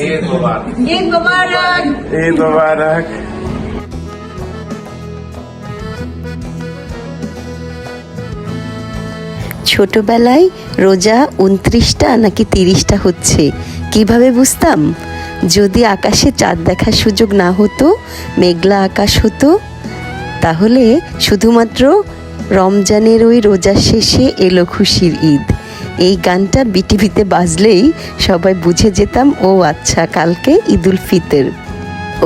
আছে ঈদ মোবারক। ঈদ মোবারক। ঈদ মোবারক। ছোটবেলায় রোজা উনত্রিশটা নাকি তিরিশটা হচ্ছে? কীভাবে বুঝতাম? যদি আকাশে চাঁদ দেখার সুযোগ না হতো মেঘলা আকাশ হতো তাহলে শুধুমাত্র রমজানের ওই রোজার শেষে এলো খুশির ঈদ। এই গানটা বিটিভিতে বাজলেই সবাই বুঝে যেতাম, ও আচ্ছা কালকে ঈদুল ফিতর।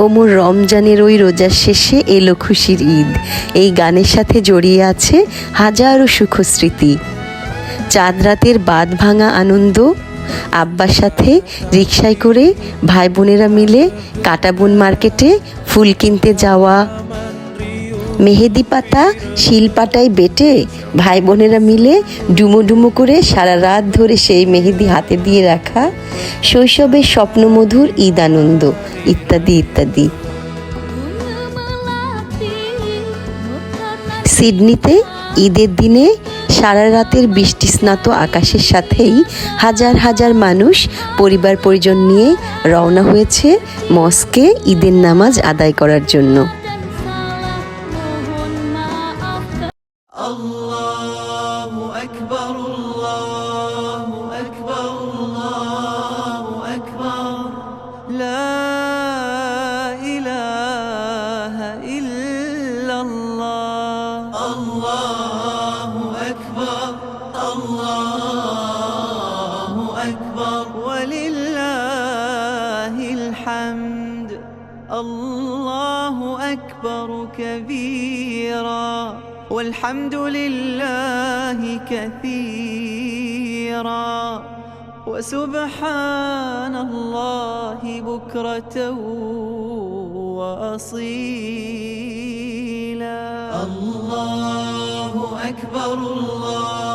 ওমর রমজানের ওই রোজার শেষে এলো খুশির ঈদ। এই গানের সাথে জড়িয়ে আছে হাজারো সুখস্মৃতি। চাঁদ রাতের বাদ ভাঙা আনন্দ, আব্বার সাথে রিক্সায় করে ভাই বোনেরা মিলে কাটাবন মার্কেটে ফুল কিনতে যাওয়া মেহেদি পাতা শিলপাটায় বেটে ভাই বোনেরা মিলে ডুমো ডুমো করে সারা রাত ধরে সেই মেহেদি হাতে দিয়ে রাখা শৈশবের স্বপ্নমধুর ঈদ আনন্দ। ইত্যাদি ইত্যাদি। সিডনিতে ঈদের দিনে সারা রাতের বৃষ্টি স্নাত আকাশের সাথেই হাজার হাজার মানুষ পরিবার পরিজন নিয়ে রওনা হয়েছে মস্কে ঈদের নামাজ আদায় করার জন্য। الله أكبر. ولله الحمد. الله أكبر كبيرا. والحمد لله كثيرا. وسبحان الله بكرة وأصيلا. الله أكبر الله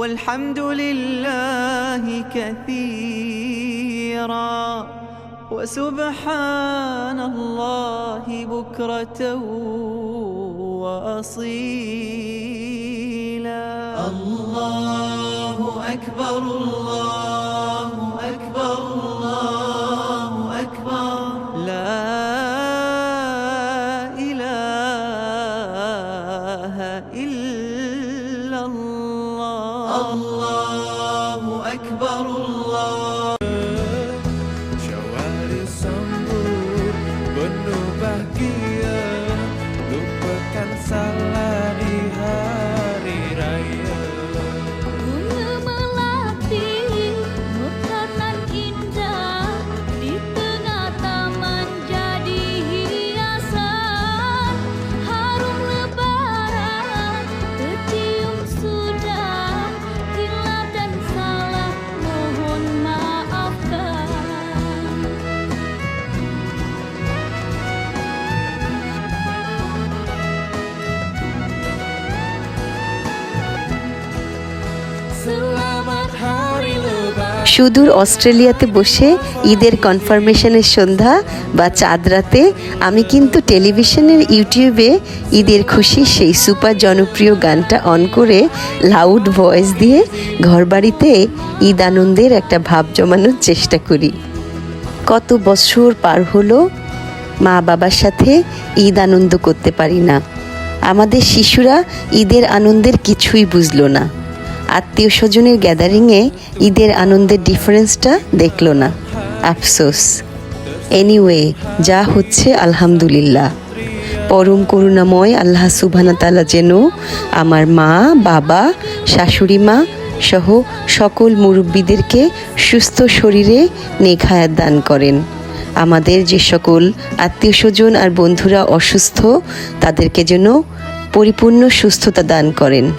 والحمد لله كثيرا. وسبحان الله بكرة وأصيلا. الله أكبر الله সুদূর অস্ট্রেলিয়াতে বসে ঈদের কনফার্মেশনের সন্ধ্যা বা চাঁদ রাতে, আমি কিন্তু টেলিভিশনের ইউটিউবে ঈদের খুশি সেই সুপার জনপ্রিয় গানটা অন করে লাউড ভয়েস দিয়ে ঘরবাড়িতে ঈদ আনন্দের একটা ভাব জমানোর চেষ্টা করি। কত বছর পার হলো মা বাবার সাথে ঈদ আনন্দ করতে পারি না। আমাদের শিশুরা ঈদের আনন্দের কিছুই বুঝলো না। আত্মীয় স্বজনের গ্যাদারিংয়ে ঈদের আনন্দের ডিফারেন্সটা দেখল না। আফসোস। এনিওয়ে, যা হচ্ছে আলহামদুলিল্লাহ। পরম করুণাময় আল্লাহ সুবহানা তাআলা যেন আমার মা, বাবা, শাশুড়ি মা সহ সকল মুরব্বীদেরকে সুস্থ শরীরে নেখায়াত দান করেন। আমাদের যে সকল আত্মীয় স্বজন আর বন্ধুরা অসুস্থ, তাদেরকে যেন পরিপূর্ণ সুস্থতা দান করেন।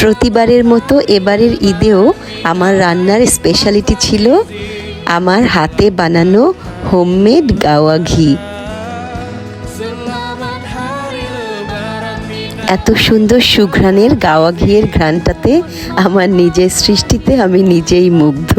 প্রতিবারের মতো এবারের ঈদেও আমার রান্নার স্পেশালিটি ছিল আমার হাতে বানানো হোমমেড গাওয়া ঘি। এত সুন্দর সুঘ্রাণের গাওয়া ঘিয়ের ঘ্রাণটাতে আমার নিজের সৃষ্টিতে আমি নিজেই মুগ্ধ।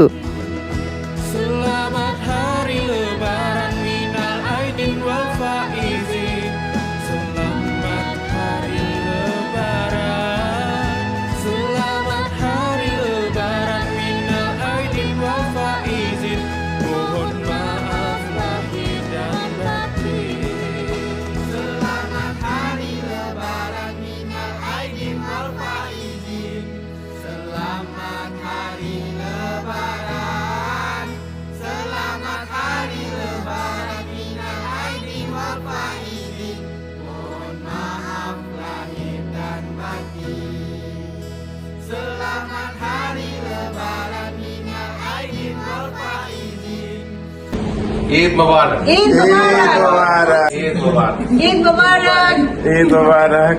ঈদ মোবারক। ঈদ মোবারক। ঈদ মোবারক। ঈদ মোবারক। ঈদ মোবারক।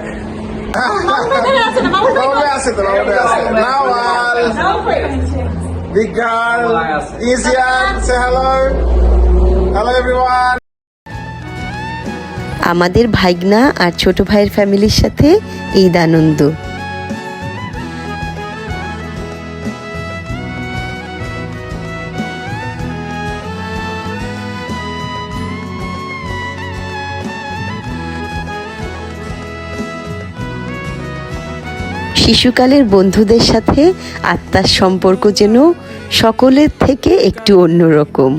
মাহমুদ আছে না মাহমুদ মামুদে আছে। তো মামুদে আছে। নাওয়াল। বিগ গার্ল ইজিয়ান সে হ্যালো হ্যালো এভরিওয়ান আমাদের ভাইগনা আর ছোট ভাইয়ের ফ্যামিলির সাথে ঈদ আনন্দ। শিশুকালের বন্ধুদের সাথে আত্মার সম্পর্ক যেন সকলের থেকে একটু অন্যরকম।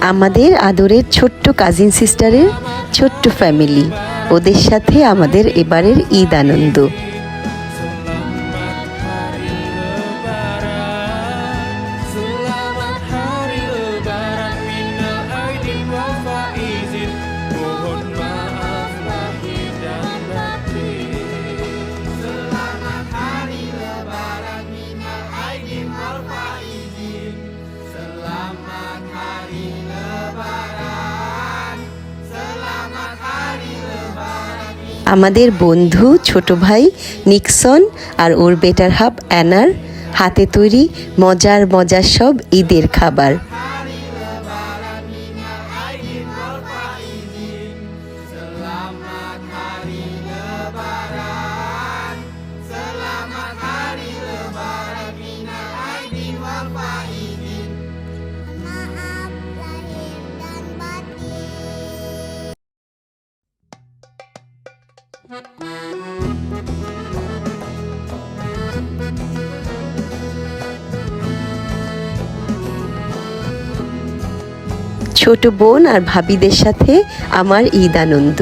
আমাদের আদরের ছোট্ট কাজিন সিস্টারের ছোট্ট ফ্যামিলি ওদের সাথে আমাদের এবারের ঈদ আনন্দ। আমাদের বন্ধু, ছোট ভাই নিক্সন আর ওর বেটার হাব অ্যানার হাতে তৈরি মজার মজার সব ঈদের খাবার। ছোট বোন আর ভাবিদের সাথে আমার ঈদ আনন্দ।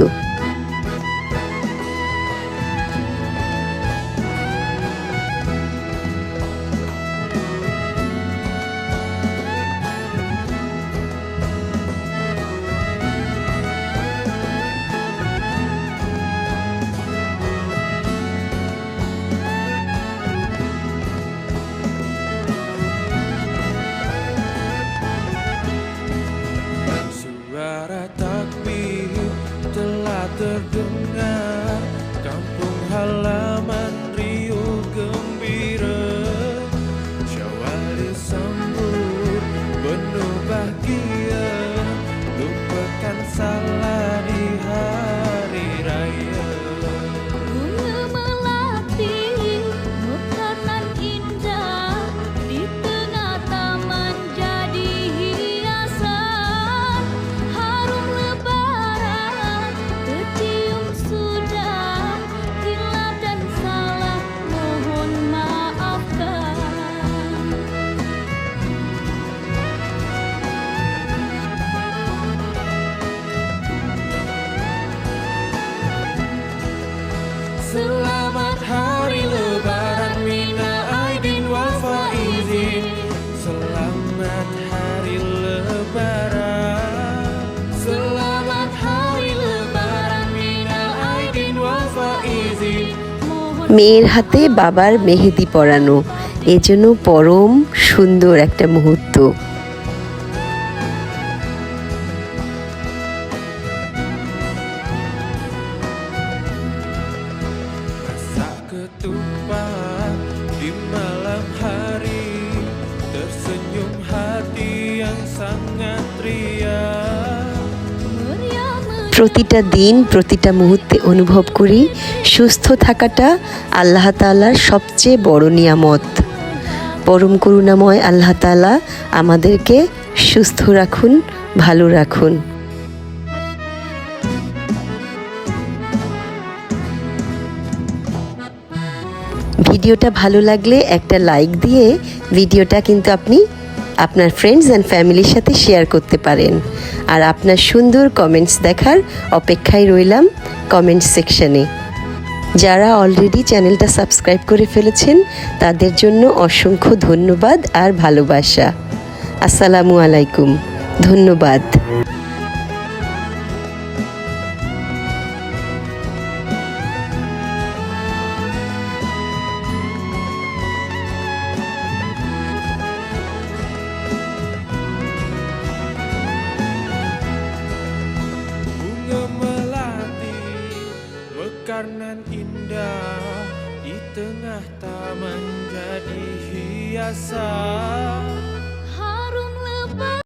মেয়ের হাতে বাবার মেহেদি পরানো। এজন্য পরম সুন্দর একটা মুহূর্ত। Ketupat প্রতিটা দিন, প্রতিটা মুহূর্তে অনুভব করি সুস্থ থাকাটা আল্লাহ তাআলার সবচেয়ে বড় নিয়ামত। পরম করুণাময় আল্লাহ তাআলা আমাদেরকে সুস্থ রাখুন, ভালো রাখুন। ভিডিওটা ভালো লাগলে একটা লাইক দিয়ে ভিডিওটা কিন্তু আপনি আপনার ফ্রেন্ডস অ্যান্ড ফ্যামিলির সাথে শেয়ার করতে পারেন। আর আপনার সুন্দর কমেন্টস দেখার অপেক্ষায় রইলাম কমেন্টস সেকশানে যারা অলরেডি চ্যানেলটা সাবস্ক্রাইব করে ফেলেছেন, তাদের জন্য অসংখ্য ধন্যবাদ আর ভালোবাসা। আসসালামু আলাইকুম। ধন্যবাদ।